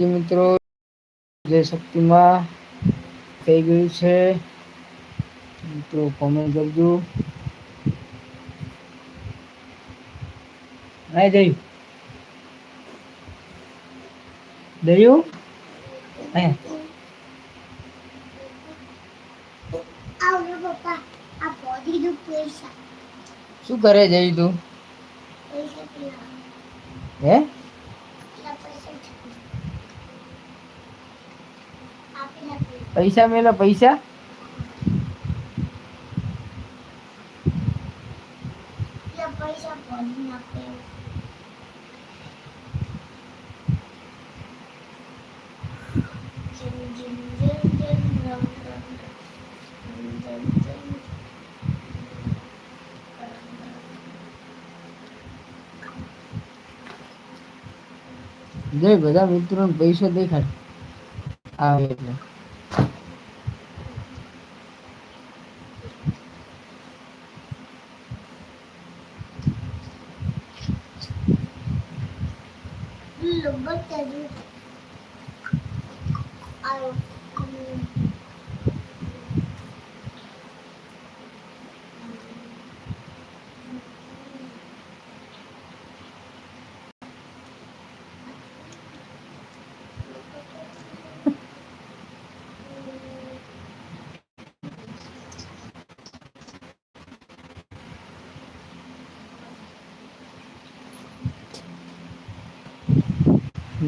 મિત્રો જય શક્તિમાં થઈ ગયું છે. મિત્રો કોમેન્ટ કરજો. હા જયું. દયું હે. શું કરે જઈ તું? હે પૈસા મેલા પૈસા પૈસા પડી નાખે જીમ જીમ જીમ જીમ રમ રમ રમ રમ પૈસા? જય બધા મિત્રોને પૈસો દેખાડ. આવે એટલે.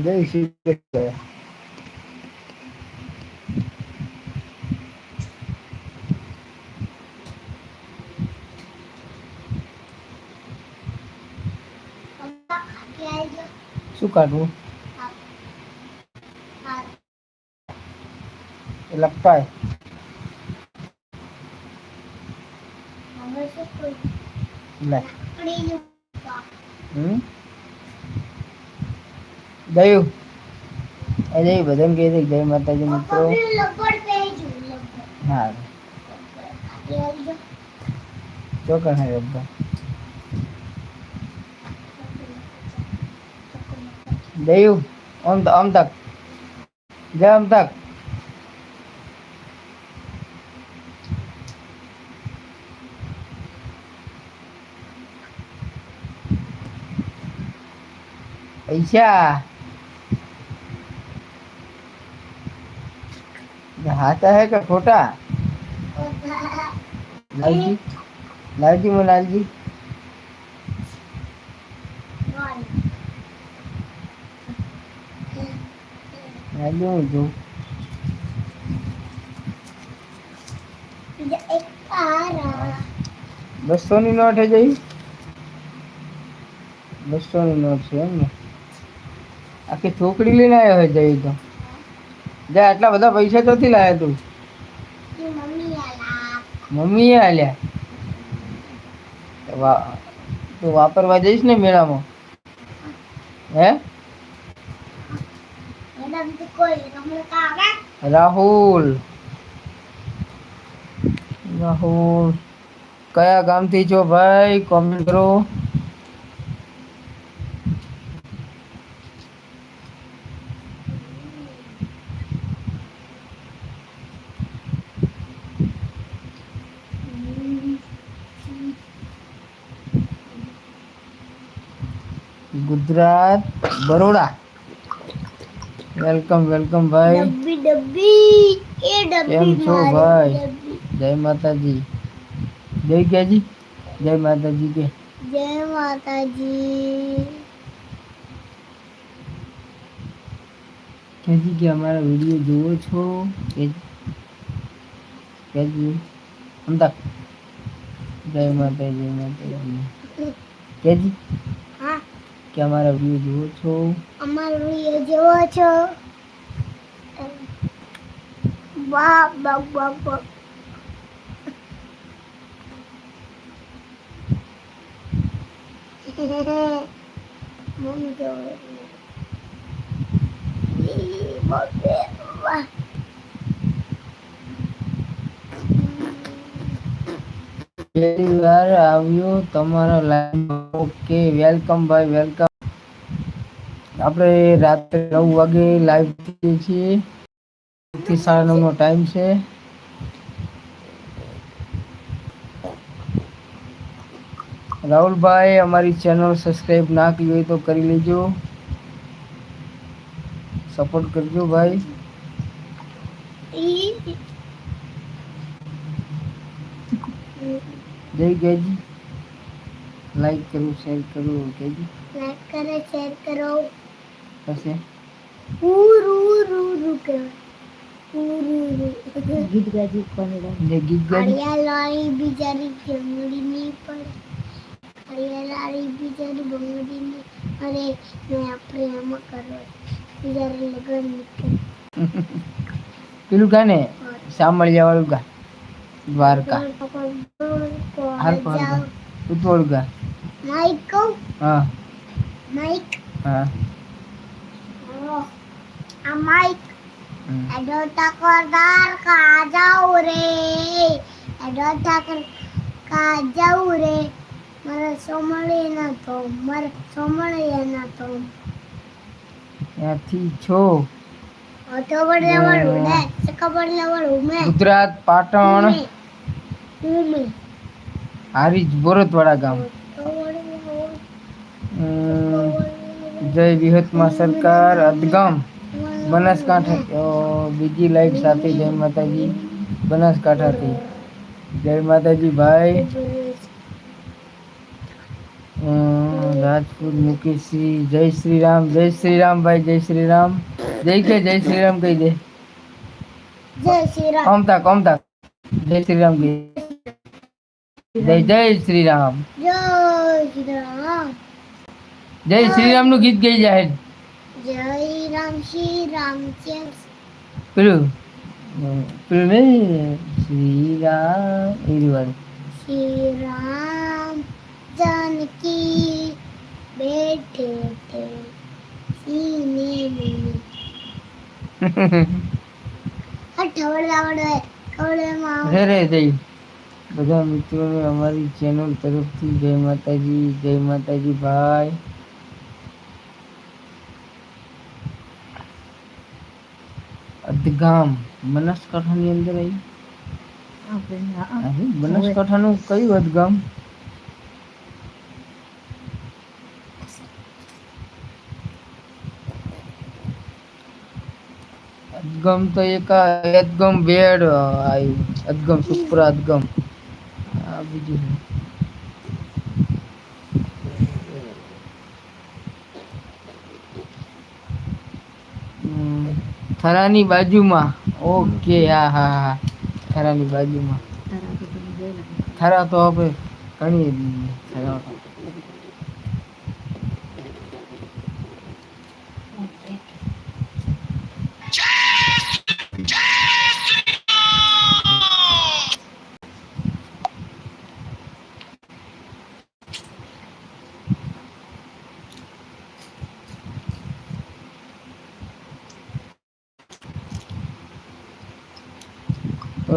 જય શ્રી કૃષ્ણ પપ્પા ખાતી આવજો શું કાઢવું હા એ લપટાય હવે શું કોઈ લે લાકડી નું હમ દયું એ જય બધાને કહી દે જય માતાજી મિત્રો લગભગ પેજુ લગભગ હા ખાતી આવજો ચોકણ હે બધા દયું આમ તો આમ તક જય આમ તક પૈસા હાથા હે કે ખોટા લાલજી લાલજી મો લાલજી લાલજી હું જોઉં એક તારા બસો ની નોટ હે જઈ બસો ની નોટ છે એમ ને આખી ચોકડી લઈને આવ્યો હોય જઈ તો જા આટલા બધા પૈસા ક્યાંથી લાયા તું? મમ્મી મમ્મીએ આલ્યા? વા તું વાપરવા જઈશ ને મેળામાં? હે? રાહુલ. રાહુલ. કયા ગામથી છો ભાઈ? કોમેન્ટ કરો. ગુજરાત બરોડા વેલકમ વેલકમ ભાઈ ડબ્બી ડબ્બી એ ડબ્બી કેમ છો મારી ભાઈ? ડબ્બી. જય માતાજી જય ક્યાજી જય માતાજી કે જય માતાજી ક્યાજી કે અમારા વીડિયો જુઓ છો કે ક્યાજી અમદાવાદ જય માતાજી જય માતાજી ક્યાજી હા કે અમારા વ્યૂ જુઓ છો. અમારો વ્યૂ જુઓ છો. વાહ વાહ વાહ વાહ. મમ્મી ઈ બાપરે, વાહ. વાર આવ્યો તમારા લાઈવ ઓકે વેલકમ ભાઈ વેલકમ આપણે રાત્રે નવ વાગે લાઈવ થઈએ છીએ. સાડા નવનો ટાઈમ છે. રાહુલભાઈ અમારી ચેનલ સબસ્ક્રાઈબ ના કરી હોય તો કરી લેજો. સપોર્ટ કરજો ભાઈ ઈ જય ગેજી. લાઈક કરો શેર કરો ઓકે જી લાઈક કરો શેર કરો. પછી ઉરુ રુ રુ કરો. ઉરુ ગીત ગાજી કોને ને ગીત ગાજી? હરિયાળી બિચારી જંગલી ની પડે હરિયાળી બિચારી બંગડી ની અરે મે આપણે આમાં કરો બિચારી લગન નીકળ પેલું ગા ને સાંભળ્યા વાળું ગા. દ્વારકા. હાલ પર ગા ઉતવળ ગા માઈક હા. માઈક હા. આ માઈક એડો ઠાકોરદાર દ્વારકા જાઉં રે. એડો ઠાકોર કા જાઉં રે. મારે સોમળી ના તો મારે સોમળી ન તો. ત્યાંથી છો. ગુજરાત પાટણ. હારીજ બોરતવાડા ગામ. જય વિહતમાં સરકાર અદગામ બનાસકાંઠા બીજી લાઈટ સાથે જય માતાજી. બનાસકાંઠાથી. જય માતાજી ભાઈ. રાજપૂત મુકેશજી જય શ્રી રામ જય શ્રી રામ ભાઈ જય શ્રી રામ. જય કે જય શ્રી રામ કહી દે જય શ્રી રામ કોમતા કોમતા જય શ્રી રામ કહી દે. જય જય શ્રી રામ જય શ્રી રામ જય શ્રી રામ નું ગીત ગઈ જાય જય રામ શ્રી રામ જય પેલું અમ, પેલું નહીં શ્રી રામ એ વાળું श्री राम जानकी बैठे थे सीने में અઠવડ આવડે કવડે માં રે રે જય. બધા મિત્રોને અમારી ચેનલ તરફથી જય માતાજી જય માતાજી ભાઈ. અધગામ બનાસકાંઠાની અંદર આવી બનાસકાંઠાનું કયું અદગામ અદગમ તો એક અદગમ બેડ આવ્યું અદગમ સુપર અદગમ. આ બીજું થરાની બાજુમાં. ઓકે હા હા હા. થરાની બાજુમાં. થરા તો આપણે ઘણી થરા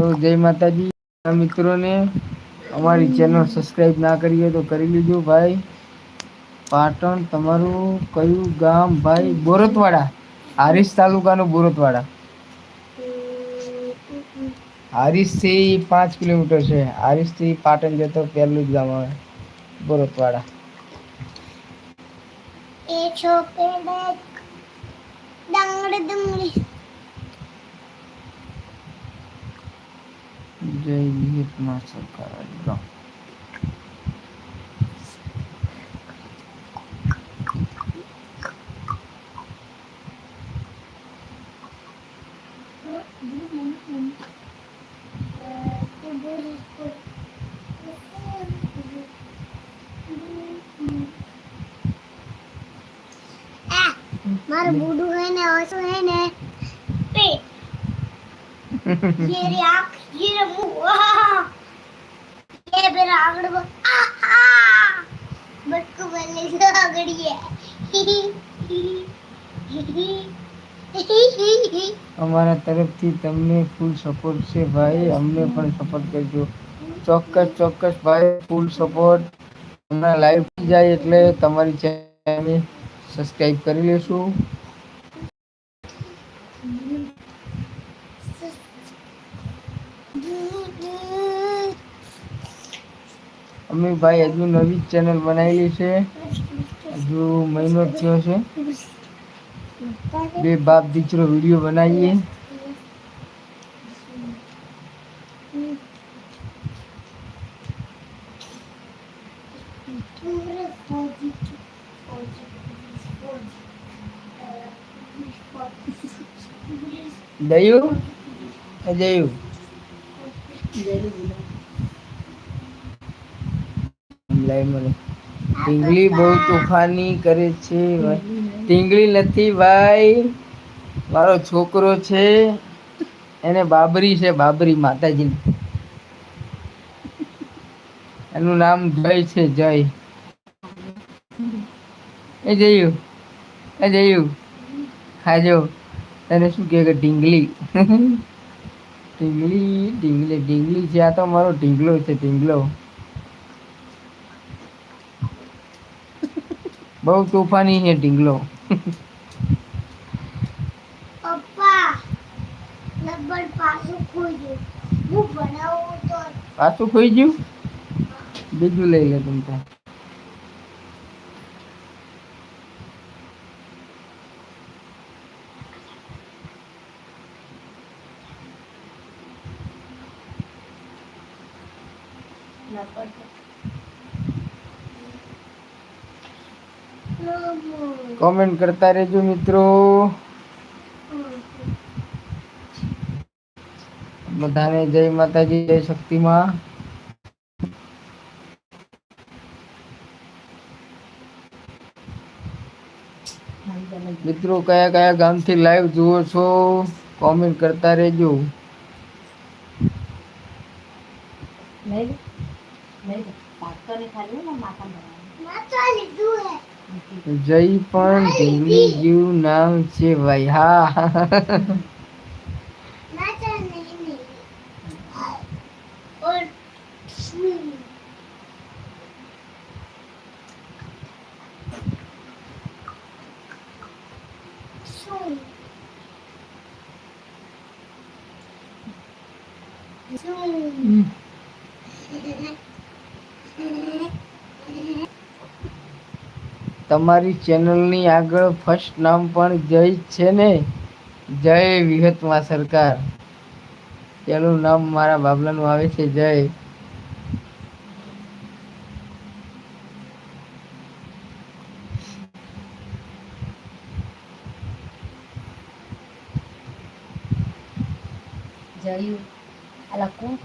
તો જય માતાજી. મિત્રોને અમારી ચેનલ સબસ્ક્રાઈબ ના કરી હોય તો કરી લીજો ભાઈ. પાટણ તમારું કયું ગામ ભાઈ? બોરતવાડા. હારીસ તાલુકાનું બોરતવાડા. હારીસથી પાંચ કિલોમીટર છે. હારીસથી પાટણ જતો પહેલું જ ગામ આવે. બોરતવાડા. એ ડેક ડંગડી ડંગડી જય વિહિતમાં સરકાર મારું બુડું હે ને ઓછું હે ને પેટ આગળ બટકું બને છે આગળીએ. અમારા તરફથી તમને ફૂલ સપોર્ટ છે ભાઈ. અમને પણ સપોર્ટ કરજો. ચોક્કસ ચોક્કસ ભાઈ ફૂલ સપોર્ટ હમણાં લાઈવ જાય એટલે તમારી ચેનલ સબસ્ક્રાઈબ કરી લેશું. અમે ભાઈ હજુ નવી ચેનલ બનાવેલી છે. હજુ મહિનો જ થયો છે. બે બાપ દીકરો વીડિયો બનાવીએ. દયું? એ દયું મને ટીંગલી બહુ તોફાની કરે છે ટીંગલી નથી, ભાઈ. મારો છોકરો છે, એને બાબરી છે, બાબરી માતાજી એનું નામ જય છે, જય. એ જયું એ જયું. હાજો, તને શું કહે કે ઢીંગલી ઢીંગલી ઢીંગલી ઢીંગલી છે, આ તો મારો ઢીંગલો છે ઢીંગલો બહુ તોફાની છે ઢીંગલો. પાછું ખોઈ હું બનાવું તો પાછું ખોઈ ગયું? બીજું લઈ લે તમ તાર કોમેન્ટ કરતા રહેજો મિત્રો બધાને જય માતાજી જય શક્તિમાં મિત્રો કયા કયા ગામથી લાઈવ જુઓ છો? કોમેન્ટ કરતા રહેજો. લઈ લે લઈ લે પાકને ખાલી ને માથા ભરવાનું. માતા લીધું હે જય પણ ઢીંગલી જેવું નામ છે ભાઈ હા માતા તમારી ચેનલની આગળ ફર્સ્ટ નામ પણ જય છે ને? જય વિહતમાં સરકાર. પેલું નામ મારા બાબલાનું આવે છે, જય. જયું અલા કોણ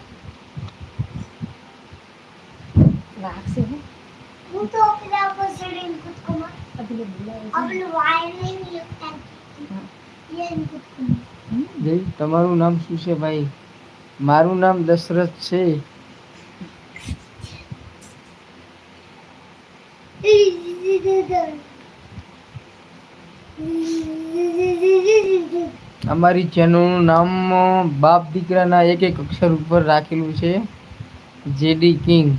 રાખશે હું હું તો પેલા ઉપર ચડીને કૂદકો માર આ પેલું બોલાવે છે. આપણું વાયર નહીં લગતા એ કૂદકો માર જય તમારું નામ શું છે ભાઈ? મારું નામ દશરથ છે. અમારી ચેનલનું નામ, બાપ દીકરાના એક એક અક્ષર ઉપર રાખેલું છે. JD king.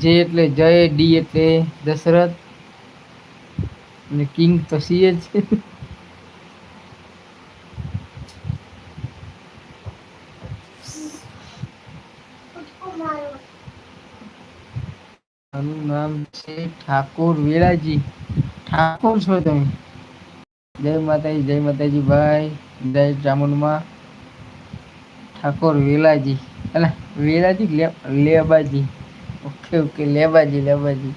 જે એટલે જય, ડી એટલે દશરથ. અને કિંગ તો સીએ જ. નામ છે ઠાકોર વેળાજી. ઠાકોર છો તમે? જય માતાજી જય માતાજી ભાઈ. જય ચામુંડમાં ઠાકોર વેલાજી અલા વેલાજી લેબાજી? Okay okay, Lebaji Lebaji.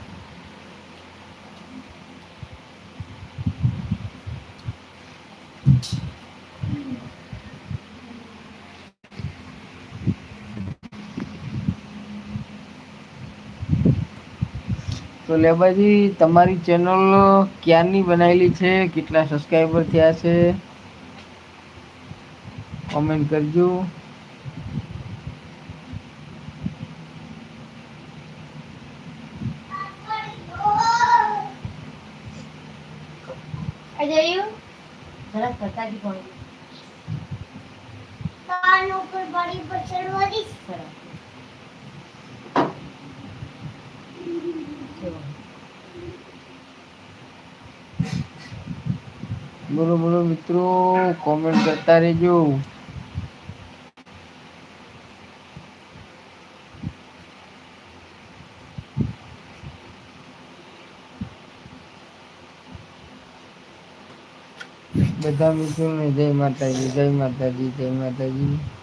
તો લેબાજી તમારી ચેનલ ક્યારની બનાવેલી છે? કેટલા સબસ્ક્રાઈબર થયા છે? કોમેન્ટ કરજો. કાન ઉપર પર ચડવા. બોલો બોલો મિત્રો કોમેન્ટ કરતા રેજો બધા મિત્રોને જય માતાજી જય માતાજી જય માતાજી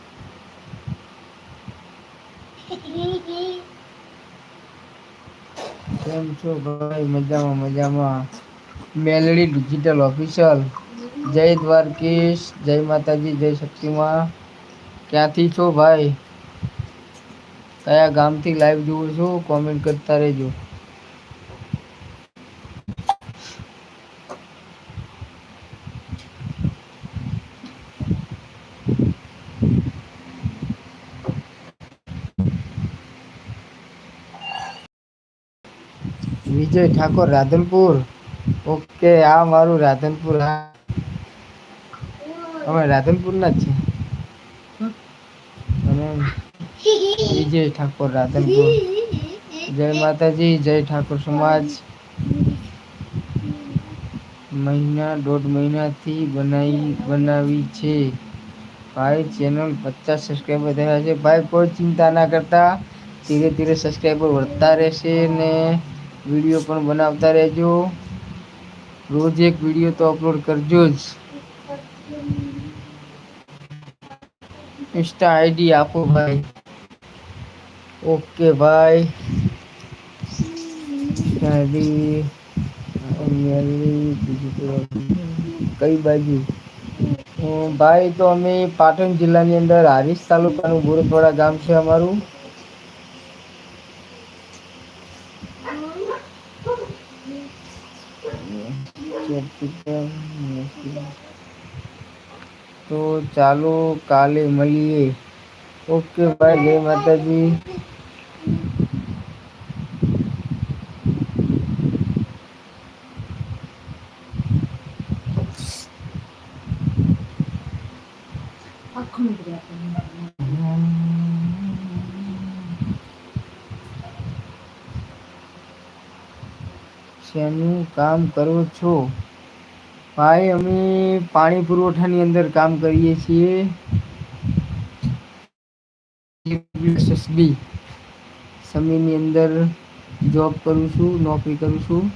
કેમ છો ભાઈ? મજામાં મજામાં. મેલડી ડિજિટલ ઓફિશિયલ જય દ્વારકેશ, જય માતાજી, જય શક્તિમાં ક્યાંથી છો ભાઈ? કયા ગામથી લાઈવ જુઓ છો? કોમેન્ટ કરતા રહેજો. વિજય ઠાકોર, રાધનપુર. ઓકે, આ મારું રાધનપુર, હા. અમે રાધનપુર ના જ છે અને વિજય ઠાકોર, રાધનપુર. જય માતાજી, જય ઠાકોર સમાજ. મહિના દોઢ મહિનાથી બનાવી બનાવી છે. ભાઈ, ચેનલ પચાસ સબસ્ક્રાઈબર થયા છે. ભાઈ, કોઈ ચિંતા ના કરતા. ધીરે ધીરે સબસ્ક્રાઈબર વધતા રહેશે ને વીડિયો પણ બનાવતા રહેજો. રોજ એક વીડિયો તો અપલોડ કરજો જ. ઇન્સ્ટા આઈડી આપો ભાઈ. ઓકે ભાઈ કઈ બાજુ? ભાઈ, તો અમે પાટણ જિલ્લાની અંદર હારીસ તાલુકાનું બોરતવાડા ગામ છે અમારું. તો ચાલો કાલે મળીએ ઓકે ભાઈ જય માતાજી આખું નીકળી આપણને. શેનું કામ કરો છો ભાઈ, અમે પાણી પુરવઠાની અંદર કામ કરીએ છીએ. સમયની અંદર જોબ કરું છું, નોકરી કરું છું.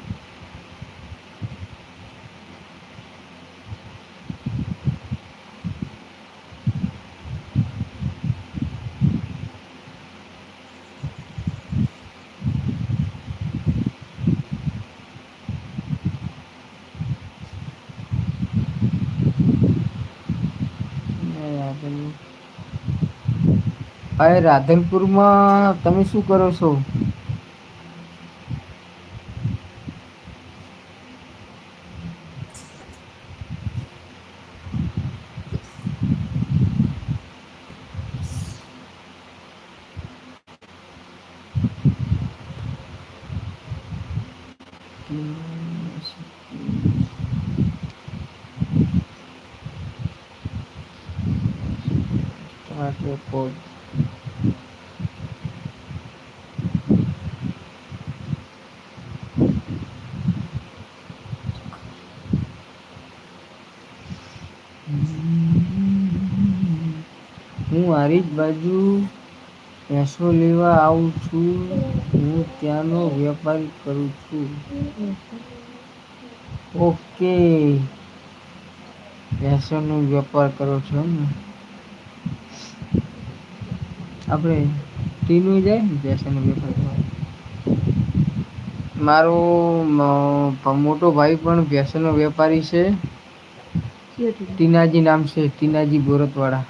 ભાઈ રાધનપુરમાં તમે શું કરો છો Thank record. હું જ બાજુ ભેંસો લેવા આવું છું. હું ત્યાંનો વેપાર કરું છું. ઓકે. ભેંસોનો વેપાર કરો છો એમ ને? આપણે ટીનું જાય ને ભેંસોનો વેપાર કરવા? મારો મોટો ભાઈ પણ ભેંસોનો વેપારી છે. ટીનાજી નામ છે ટીનાજી બોરતવાડા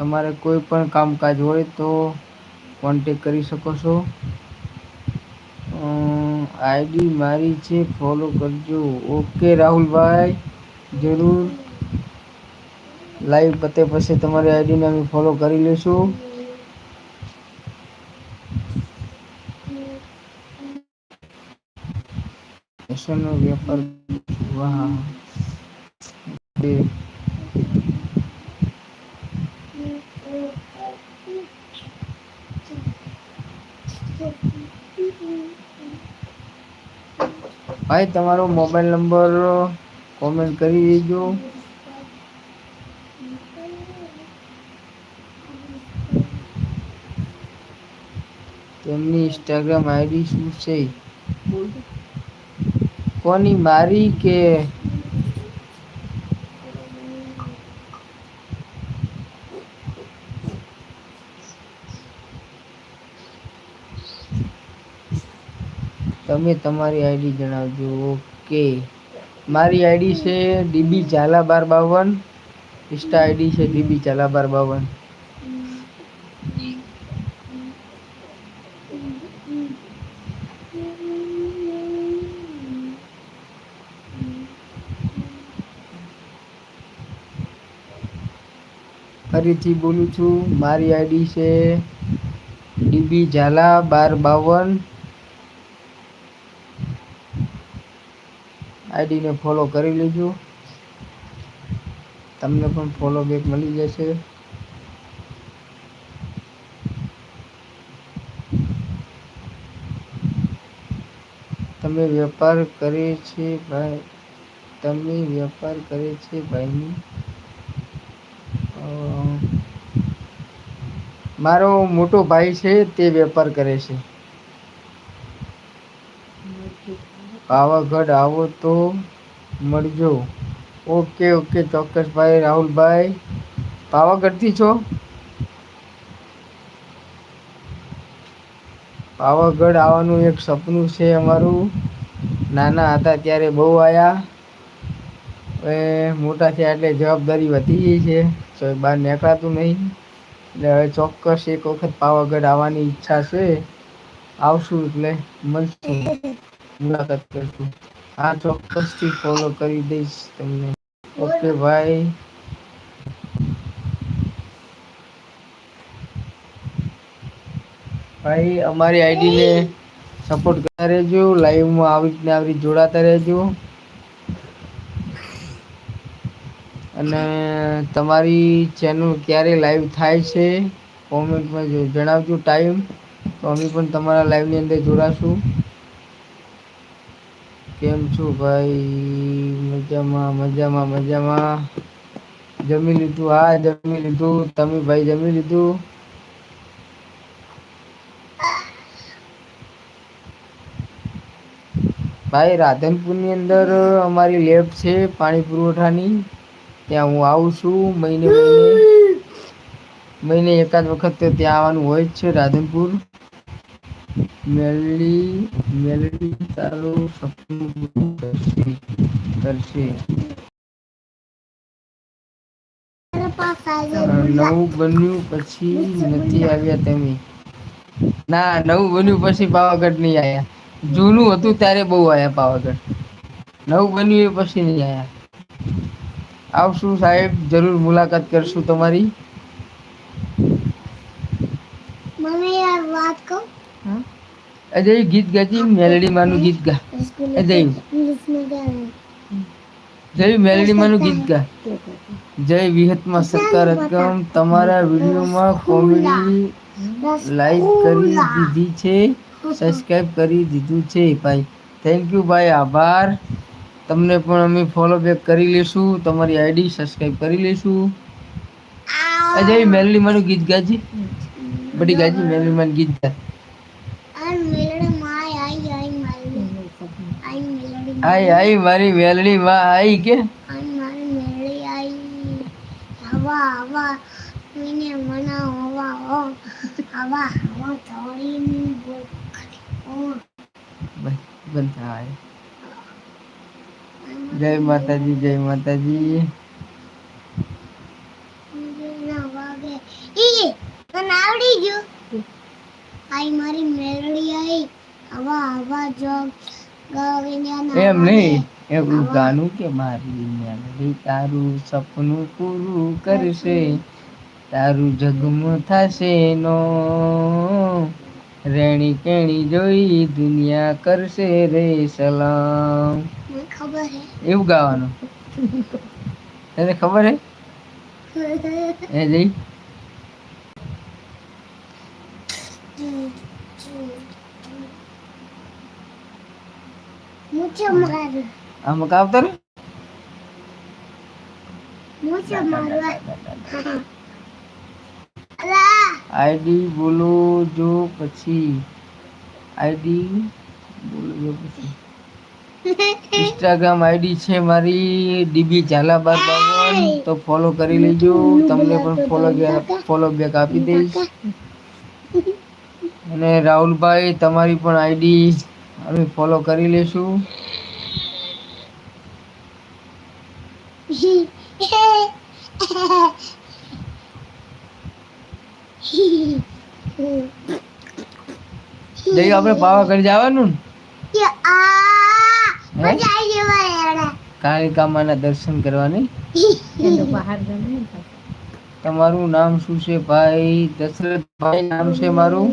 તમારે કોઈ પણ કામકાજ હોય તો કોન્ટેક કરી શકો છો. આઈડી મારી છે ફોલો કરજો. ઓકે, રાહુલભાઈ, જરૂર. લાઈવ પતે પછી તમારી આઈડીને અમે ફોલો કરી લઈશું. ફેશનનો વેપાર વાહ ભાઈ, તમારો મોબાઈલ નંબર કોમેન્ટ કરી દેજો. તેમની ઇન્સ્ટાગ્રામ આઈડી શું છે? કોની મારી કે તમે તમારી આઈડી જણાવજો ઓકે મારી આઈડી છે ડીબી ઝાલા બાર બાવન. ઇન્સ્ટા આઈડી છે ડીબી ઝાલા બાર બાવન. ફરીથી બોલું છું, મારી આઈડી છે ડીબી ઝાલા બાર બાવન. આઈડીને ફોલો કરી લેજો. તમને પણ ફોલો બેક મળી જશે. તમે વેપાર કરે છે ભાઈ, તમે વેપાર કરે છે ભાઈની. મારો મોટો ભાઈ છે તે વેપાર કરે છે. પાવાગઢ આવો તો મળજો. ઓકે ઓકે, ચોક્કસ ભાઈ, રાહુલભાઈ. પાવાગઢથી છો? પાવાગઢ આવવાનું એક સપનું છે અમારું. નાના હતા ત્યારે બહુ આવ્યા હવે મોટા થયા એટલે જવાબદારી વધી ગઈ છે. તો બહાર નીકળાતું નહીં. એટલે હવે ચોક્કસ એક વખત પાવાગઢ આવવાની ઈચ્છા છે. આવશું એટલે મળશું. મુલાકાત કરશું હા ચોક્કસથી ફોલો કરી દઈશ તમને. ઓકે ભાઈ ભાઈ, અમારી આઈડીને સપોર્ટ કરતા રહેજો લાઈવમાં આવી રીતને આવી જોડાતા રહેજો. અને તમારી ચેનલ ક્યારે લાઈવ થાય છે કોમેન્ટમાં જણાવજો ટાઈમ તો અમે પણ તમારા લાઈવની અંદર જોડાશું. કેમ છો ભાઈ? મજામાં મજામાં મજામાં. જમી લીધું? હા, જમી લીધું. તમે ભાઈ જમી લીધું? ભાઈ, રાધનપુરની અંદર અમારી લેબ છે પાણી પુરવઠાની. ત્યાં હું આવું છું મહિને મહિને. મહિને એકાદ વખત ત્યાં આવવાનું હોય જ છે રાધનપુર. મેલડી મેલડી તારું સપનું પૂરું કરશે કરશે મારા પાસ આજે નવું બન્યું પછી નથી આવ્યા તમે ના નવું બન્યું પછી પાવાગઢ નહીં આવ્યા જૂનું હતું ત્યારે બહુ આવ્યા પાવાગઢ નવું બન્યું એ પછી નહીં આવ્યા આવશું સાહેબ જરૂર મુલાકાત કરશું તમારી મને યાર વાત કહું અજય ગીત ગાતી મેલડી માનું ગીત ગા. અજય. જય મેલડી માનું ગીત ગા. જય વિહતમાં સકારાત્મક તમારા વિડીયોમાં કોમેડી લાઈક કરી દીધી છે સબસ્ક્રાઈબ કરી દીધું છે, ભાઈ. થેન્ક યુ ભાઈ. આભાર. તમને પણ અમે ફોલો બેક કરી લઈશું તમારી આઈડી સબસ્ક્રાઇબ કરી લઈશું અજય મેલડી માનું ગીત ગાજી. બડી ગાજી મેલડી માનું ગીત ગા. आई आई मेलड़ी आई मेलड़ी આઈ આઈ મારી મેલડી માં આઈ કે आई मारी मेलड़ी आई हवा हवा मैंने मना हवा हो हवा हवा थोड़ी बोल ओ બસ બંધ થાય જય માતાજી જય માતાજી मुझे ना वागे ई મને આવડી ગયું આઈ મારી મેલડી આઈ. આવા આવા જો ગાવીને એમ નહીં એવું ગાનું કે મારી મેલડી તારું સપનું પૂરું કરશે તારું જગમ થશે નો રેણી કેણી જોઈ દુનિયા કરશે રે સલામ. ખબર હે. એવું ગાવાનું? તને ખબર હે? એ જઈ મુછે મારું અલા આઈડી બોલો જો પછી આઈડી બોલો જો પછી ઇન્સ્ટાગ્રામ આઈડી છે મારી. ડીબી ઝાલા બાર બાવન. તો ફોલો કરી લેજો. તમને પણ ફોલો ફોલો બેક આપી દઈશ. અને રાહુલભાઈ, તમારી પણ આઈડી અમે ફોલો કરી લેશું દઈ આપણે પાવાગઢ જવાનું ને? કે આ મજા આવી જવાય યાર કાલિકા માના દર્શન કરવાની. તમારું નામ શું છે ભાઈ? દશરથભાઈ નામ છે મારું?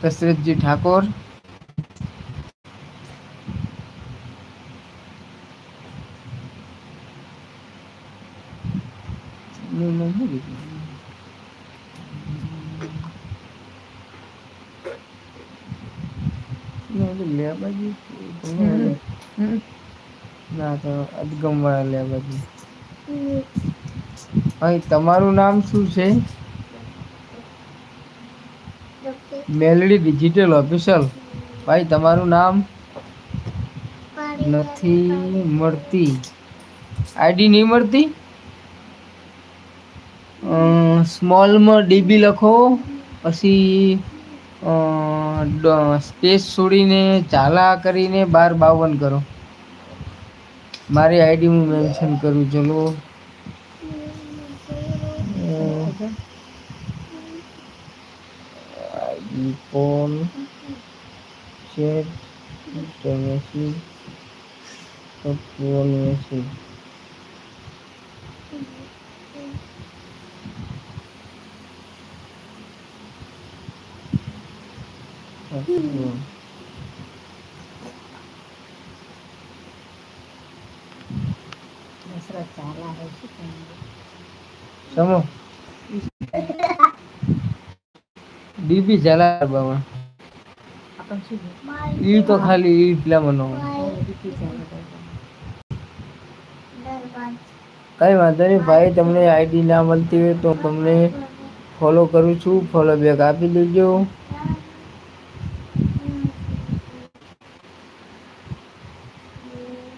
દશરથજી ઠાકોર એનું નામ શું લીધું? ના, ઓલી લેબાજી છે, તમારે. હમ. ના તો અદગમ વાળા લેબાજી ભાઈ તમારું નામ શું છે મેલડી ડિજિટલ ઓફિસર ભાઈ તમારું નામ? નથી મળતી. આઈડી નહીં મળતી? સ્મોલમાં ડીબી લખો પછી સ્પેસ છોડીને ચાલા કરીને બાર બાવન કરો. મારી આઈડી હું મેન્શન કરું ચલો. ID call chat message call message Dashrath ચાલા હોય છે પણ. સમો ડીબી ચલા બાબા આપણને શું ઈ તો ખાલી ઈ પેલા મનો. કઈ વાંધો નહીં ભાઈ, તમને આઈડી ના મળતી હોય તો તમને ફોલો કરું છું. ફોલો બેક આપી દેજો.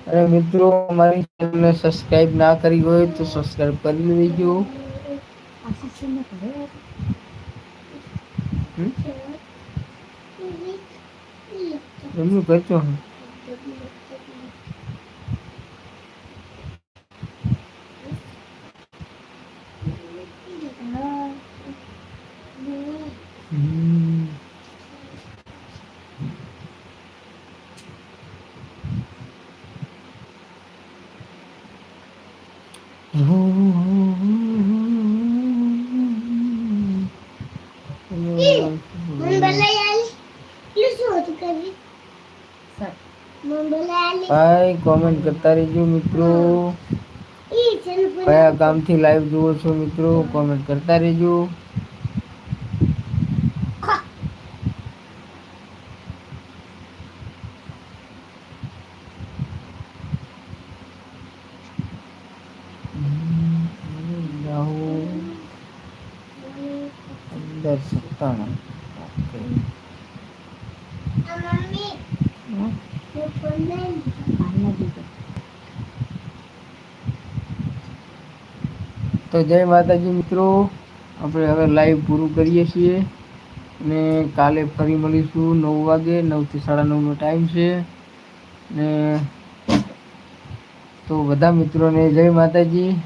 અને મિત્રો, અમારી ચેનલને સબસ્ક્રાઇબ ના કરી હોય તો સબસ્ક્રાઇબ કરી લેજો એમનું કરજો હા હમ. મન બોલાય આલી ઈ શું હતું કરી સર મન બોલાય આલી ભાઈ કોમેન્ટ કરતા રહેજો મિત્રો. કયા ગામથી લાઈવ જુઓ છો મિત્રો કોમેન્ટ કરતા રહેજો રાહુલ અંદર સત્તાણું ઓકે આ મમ્મી હા? હું ફોન લઈ આને દીધો. જય માતાજી મિત્રો. આપણે હવે લાઈવ પૂરું કરીએ છીએ. અને કાલે ફરી મળીશું નવ વાગે નવથી સાડા નવનો ટાઈમ છે. ને તો બધા મિત્રોને જય માતાજી.